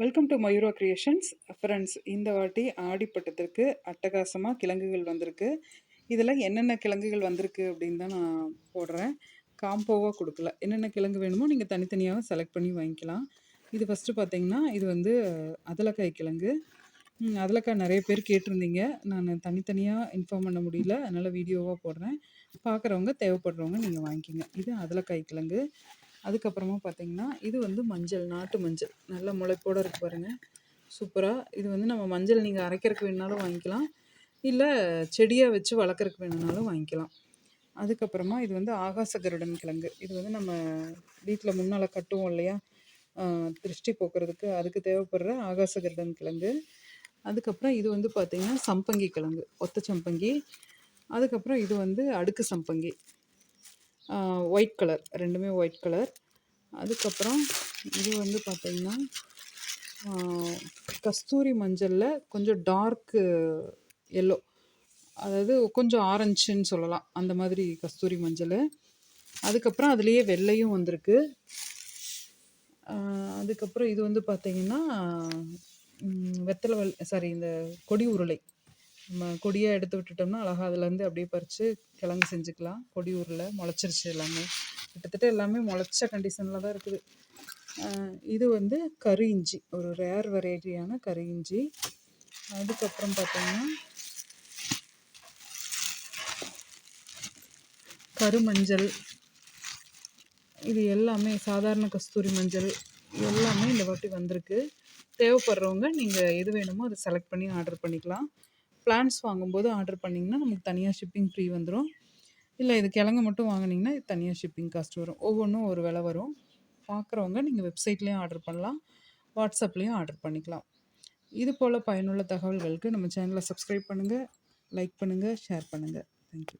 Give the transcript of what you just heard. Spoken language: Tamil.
Welcome to Mayura creations friends இந்த வாட்டி ஆடிப்பட்டத்திற்கு அட்டகாசமாக கிழங்குகள் வந்திருக்கு. இதில் என்னென்ன கிழங்குகள் வந்திருக்கு அப்படின்னு தான் நான் போடுறேன். காம்போவாக கொடுக்கல. என்னென்ன கிழங்கு வேணுமோ நீங்கள் தனித்தனியாக செலக்ட் பண்ணி வாங்கிக்கலாம். இது ஃபஸ்ட்டு பார்த்தீங்கன்னா இது வந்து அதலக்காய் கிழங்கு. அதலக்காய் நிறைய பேர் கேட்டிருந்தீங்க. நான் தனித்தனியாக இன்ஃபார்ம் பண்ண முடியல. அதனால் வீடியோவாக போடுறேன். பார்க்குறவங்க தேவைப்படுறவங்க நீங்கள் வாங்கிக்கோங்க. இது அதலக்காய் கிழங்கு. அதுக்கப்புறமா பார்த்தீங்கன்னா இது வந்து மஞ்சள் நாட்டு மஞ்சள். நல்ல முளைப்போடு இருக்குது பாருங்கள் சூப்பராக இது வந்து நம்ம மஞ்சள் நீங்கள் அரைக்கிறதுக்கு வேணுனாலும் வாங்கிக்கலாம். இல்லை செடியாக வச்சு வளர்க்குறதுக்கு வேணுனாலும் வாங்கிக்கலாம். அதுக்கப்புறமா இது வந்து ஆகாச கருடன் கிழங்கு. இது வந்து நம்ம வீட்டில் முன்னால் கட்டுவோம் இல்லையா? திருஷ்டி போக்குறதுக்கு அதுக்கு தேவைப்படுற ஆகாச கருடன் கிழங்கு. அதுக்கப்புறம் இது வந்து பார்த்திங்கன்னா சம்பங்கி கிழங்கு. ஒத்த சம்பங்கி. அதுக்கப்புறம் இது வந்து அடுக்கு சம்பங்கி. ஒயிட் கலர் ரெண்டுமே ஒயிட் கலர் அதுக்கப்புறம் இது வந்து பார்த்திங்கன்னா கஸ்தூரி மஞ்சளில் கொஞ்சம் டார்க்கு எல்லோ அதாவது கொஞ்சம் ஆரஞ்சுன்னு சொல்லலாம். அந்த மாதிரி கஸ்தூரி மஞ்சள். அதுக்கப்புறம் அதுலேயே வெள்ளையும் வந்திருக்கு. அதுக்கப்புறம் இது வந்து பார்த்திங்கன்னா வெத்தலை வல் சாரி இந்த கொடி உருளை. நம்ம கொடியாக எடுத்து விட்டுட்டோம்னா அழகாக அதுலேருந்து அப்படியே பறித்து கிழங்கு செஞ்சுக்கலாம். கொடி ஊரில் முளைச்சிருச்சு எல்லாமே. கிட்டத்தட்ட எல்லாமே முளைச்ச கண்டிஷனில் தான் இருக்குது. இது வந்து கரு இஞ்சி ஒரு ரேர் வெரைட்டியான கரு இஞ்சி. அதுக்கப்புறம் பார்த்தோம்னா கருமஞ்சள். இது எல்லாமே சாதாரண கஸ்தூரி மஞ்சள் எல்லாமே இந்த வாட்டி வந்திருக்கு. தேவைப்படுறவங்க நீங்கள் எது வேணுமோ அதை செலக்ட் பண்ணி ஆர்டர் பண்ணிக்கலாம். பிளான்ஸ் வாங்கும்போது ஆர்டர் பண்ணிங்கன்னா நமக்கு தனியாக ஷிப்பிங் ஃப்ரீ வந்துடும் இல்லை இது கிழங்கு மட்டும் வாங்குனீங்கன்னா இது தனியாக ஷிப்பிங் காஸ்ட் வரும். ஒவ்வொன்றும் ஒரு விலை வரும். பார்க்குறவங்க நீங்கள் வெப்சைட்லேயும் ஆர்டர் பண்ணலாம். வாட்ஸ்அப்லேயும் ஆர்டர் பண்ணிக்கலாம். இது போல் பயனுள்ள தகவல்களுக்கு நம்ம சேனலை சப்ஸ்கிரைப் பண்ணுங்கள் லைக் பண்ணுங்கள் ஷேர் பண்ணுங்கள் தேங்க்யூ